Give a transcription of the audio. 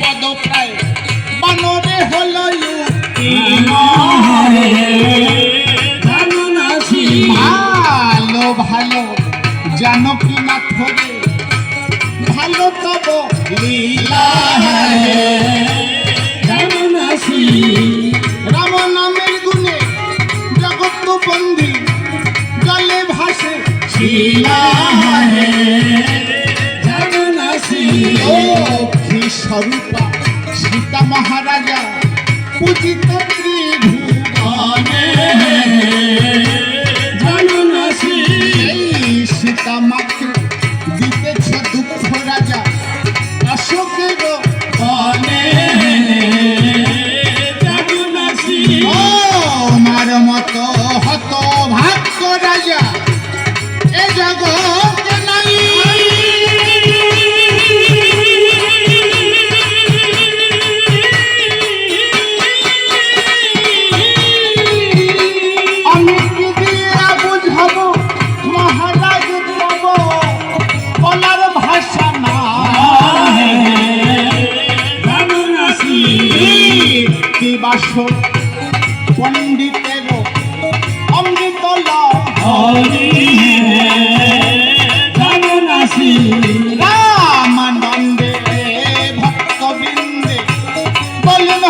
পদ প্রায় বানরে হল ভালো ভালো জানকী নাথরে ভালো তব লীলা রাম নামের গুণে জগৎ বন্দী জলে ভাসে শিলা ত্রিভুবনে। জননাসী সীতা মাকে দিতেছ দুঃখ রাজা অশোকের বনে। জননাসী ও আমার মতো হত ভাগ্য রাজা এ জগৎ বাস পণ্ডিতের অমৃত হরি জননাসী রামানন্দে ভক্তবৃন্দে বলেন